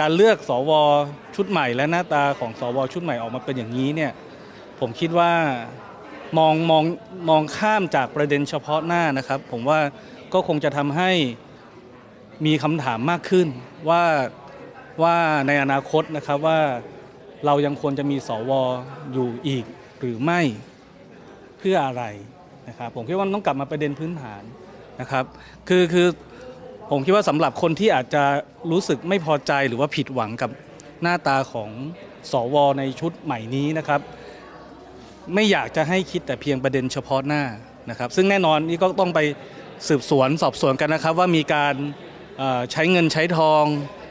การเลือกสวชุดใหม่ และหน้าตาของสวชุดใหม่ออกมาเป็นอย่างนี้เนี่ยผมคิดว่ามองมองมองข้ามจากประเด็นเฉพาะหน้านะครับ ผมว่าก็คงจะทำให้มีคำถามมากขึ้นว่าว่าในอนาคตนะครับว่าเรายังควรจะมีสวอยู่อีกหรือไม่เพื่ออะไรนะครับผมคิดว่ามันต้องกลับมาประเด็นพื้นฐานนะครับ คือคือ ผมคิดว่าสำหรับคนที่อาจจะรู้สึกไม่พอใจหรือว่าผิดหวังกับหน้าตาของสวในชุดใหม่นี้นะครับ ไม่อยากจะให้คิดแต่เพียงประเด็นเฉพาะหน้านะครับ ซึ่งแน่นอนนี่ก็ต้องไปสืบสวนสอบสวนกันนะครับ ว่ามีการใช้เงินใช้ทอง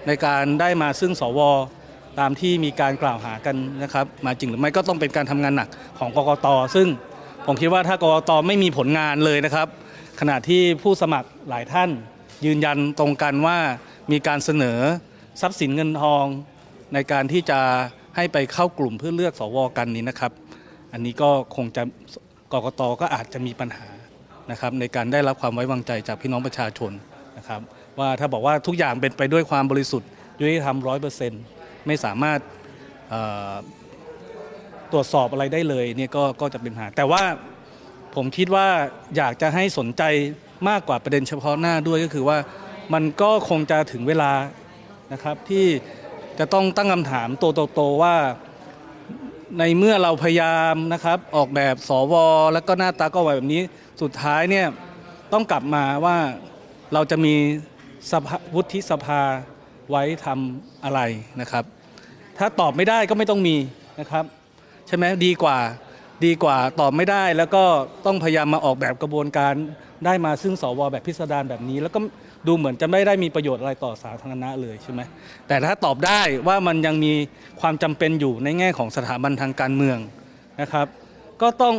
ในการได้มาซึ่งสวตามที่มีการกล่าวหากันนะครับ มาจริงหรือไม่ก็ต้องเป็นการทำงานหนักของกกต ซึ่งผมคิดว่าถ้ากกตไม่มีผลงานเลยนะครับ ขณะที่ผู้สมัครหลายท่าน ยืนยันตรงกันว่ามีการเสนอทรัพย์สินเงินทอง ในการที่จะให้ไปเข้ากลุ่มเพื่อเลือกสวกันนี้นะครับ อันนี้ก็คงจะกกตก็อาจจะมีปัญหานะครับในการได้รับความไว้วางใจจากพี่น้องประชาชนนะครับว่าถ้าบอกว่าทุกอย่างเป็นไปด้วยความบริสุทธิ์ยุติธรรมร้อยเปอร์เซ็นต์ไม่สามารถตรวจสอบอะไรได้เลยเนี่ยก็ก็จะเป็นปัญหา แต่ว่าผมคิดว่าอยากจะให้สนใจ มากกว่าประเด็นเฉพาะหน้าด้วยก็คือว่ามันก็คงจะถึงเวลานะครับที่จะต้องตั้งคำถามโตๆๆว่าในเมื่อเราพยายามนะครับ ออกแบบสวแล้วก็หน้าตาก็ไวแบบนี้สุดท้ายเนี่ยต้องกลับมาว่าเราจะมีสภาวุฒิสภาไว้ทำอะไรนะครับ ถ้าตอบไม่ได้ก็ไม่ต้องมีนะครับ ใช่ไหมดีกว่า ดีกว่าตอบไม่ได้ แล้วก็ต้องพยายามมาออกแบบกระบวนการได้มาซึ่งสวแบบพิสดารแบบนี้ แล้วก็ดูเหมือนจะไม่ได้มีประโยชน์อะไรต่อสาธารณะเลยใช่ไหมแต่ถ้าตอบได้ว่ามันยังมีความจำเป็นอยู่ในแง่ของสถาบันทางการเมืองนะครับ ก็ต้อง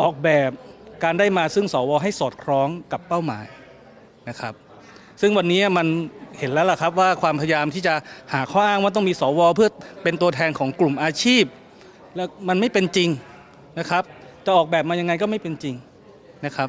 ออกแบบการได้มาซึ่งสวให้สอดคล้องกับเป้าหมายนะครับ ซึ่งวันนี้มันเห็นแล้วล่ะครับว่าความพยายามที่จะหาข้ออ้างว่าต้องมีสวเพื่อเป็นตัวแทนของกลุ่มอาชีพ แล้วมันไม่เป็นจริง นะครับ จะออกแบบมายังไงก็ไม่เป็นจริงนะครับ